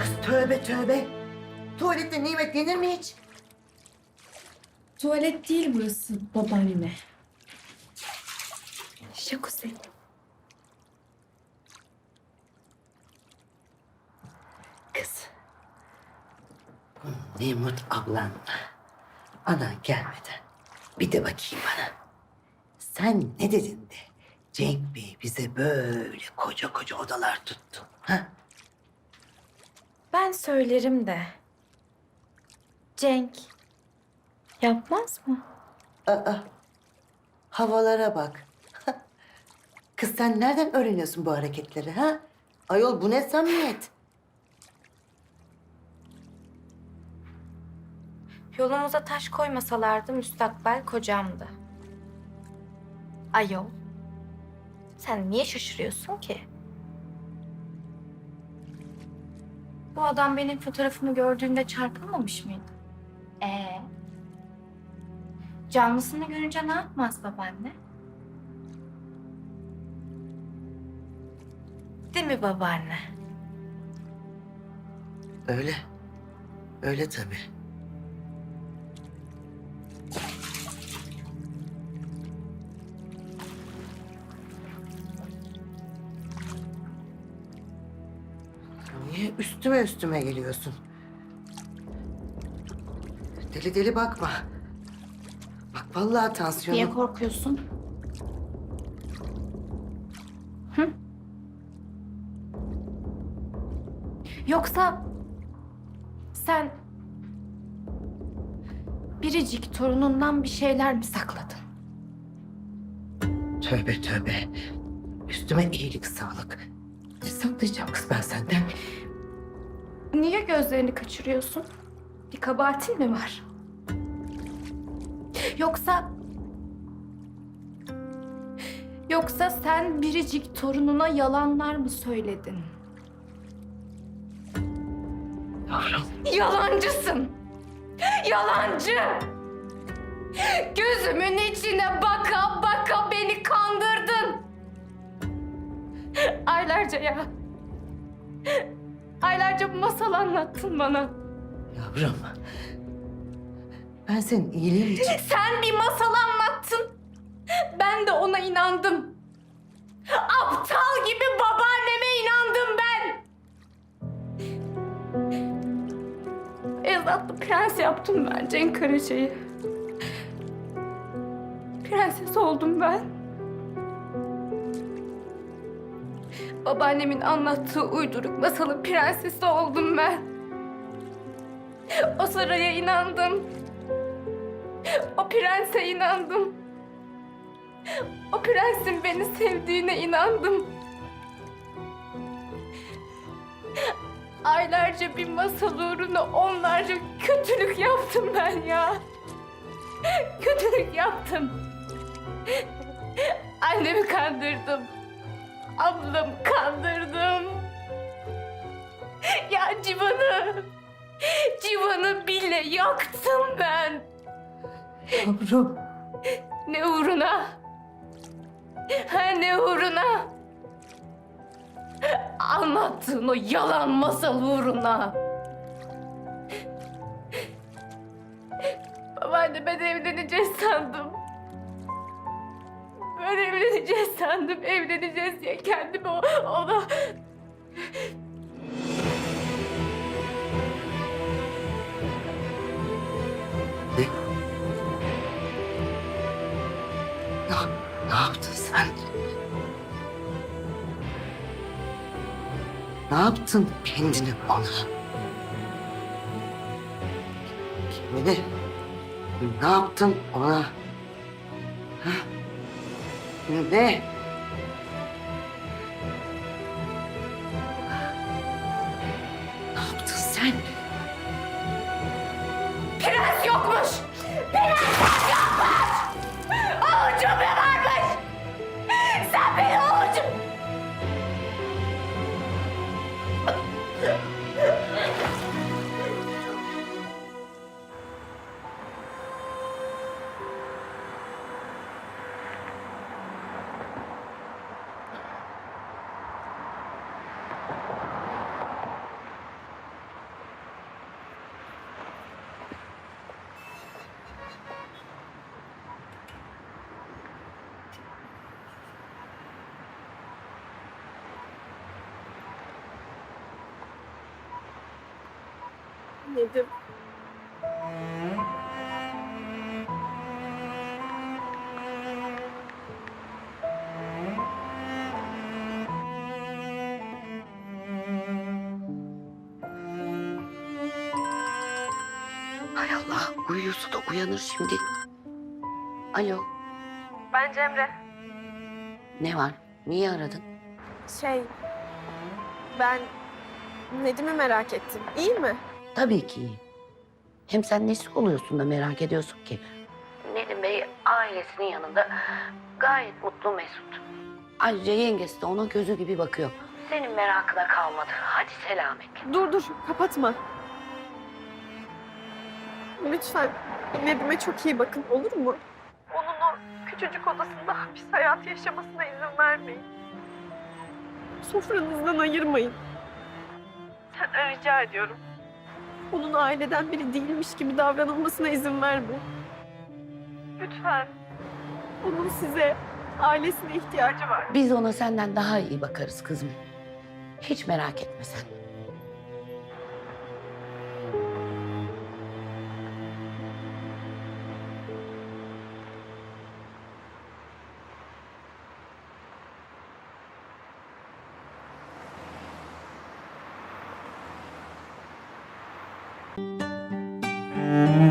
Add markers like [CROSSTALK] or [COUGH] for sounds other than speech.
Kız tövbe tövbe. Tuvalette nimet yenir mi hiç? Tuvalet değil burası babaanne. Jacuzzi. Kız. Nimut ablan. Anan gelmeden bir de bakayım bana. Sen ne dedin de Cenk Bey bize böyle koca koca odalar tuttu. Ha? Ben söylerim de. Cenk yapmaz mı? Aa, havalara bak. [LAUGHS] Kız sen nereden öğreniyorsun bu hareketleri ha? Ayol bu ne samimiyet? Yolumuza taş koymasalardı müstakbel kocamdı. Ayol. Sen niye şaşırıyorsun ki? Bu adam benim fotoğrafımı gördüğünde çarpılmamış mıydı? Ee? Canlısını görünce ne yapmaz babaanne? Değil mi babaanne? Öyle. Öyle tabii. Üstüme üstüme geliyorsun? Deli deli bakma. Bak vallahi tansiyonum. Niye korkuyorsun? Hı? Yoksa sen biricik torunundan bir şeyler mi sakladın? Tövbe tövbe. Üstüme iyilik sağlık. Ne saklayacağım kız ben senden? Niye gözlerini kaçırıyorsun? Bir kabahatin mi var? Yoksa... Yoksa sen biricik torununa yalanlar mı söyledin? Yavrum. Yalancısın. Yalancı. Gözümün içine baka baka beni kandırdın. Aylarca ya. Aylarca masal anlattın bana. Yavrum. Ben senin iyiliğin için... Sen bir masal anlattın. Ben de ona inandım. Aptal gibi babaanneme inandım ben. Ezatlı prens yaptım ben Cenk Karaca'yı. Prenses oldum ben. Babaannemin anlattığı uyduruk masalın prensesi oldum ben. O saraya inandım. O prense inandım. O prensin beni sevdiğine inandım. Aylarca bir masal uğruna onlarca kötülük yaptım ben ya. Kötülük yaptım. Annemi kandırdım. Ablamı kandırdım. Ya civanı. Civanı bile yaktım ben. Yavrum. Ne uğruna? Ha ne uğruna? Anlattığın o yalan masal uğruna. Babaanne ben evleneceğiz sandım. Evleneceğiz sandım. Evleneceğiz diye kendimi ona... Ne? Ne, ne yaptın sen? Ne yaptın kendini bana? Kendini ne yaptın ona? Ha? Ne? Ne yaptın sen? Prens yokmuş! Prens yokmuş! Avucum Nedim. Hay Allah uyuyorsa da uyanır şimdi. Alo Ben Cemre. ne var? Niye aradın? Şey, ben Nedim'i merak ettim. İyi mi? Tabii ki iyi. Hem sen nesi oluyorsun da merak ediyorsun ki? Nedim Bey ailesinin yanında gayet mutlu mesut. Ayrıca yengesi de ona gözü gibi bakıyor. Senin merakına kalmadı. Hadi selamet. Dur dur, kapatma. Lütfen Nedim'e çok iyi bakın, olur mu? Onun o küçücük odasında hapis hayatı yaşamasına izin vermeyin. Sofranızdan ayırmayın. Senden rica ediyorum. Onun aileden biri değilmiş gibi davranılmasına izin verme. Lütfen. Onun size, ailesine ihtiyacı var. Biz ona senden daha iyi bakarız kızım. Hiç merak etme sen. Mm-hmm.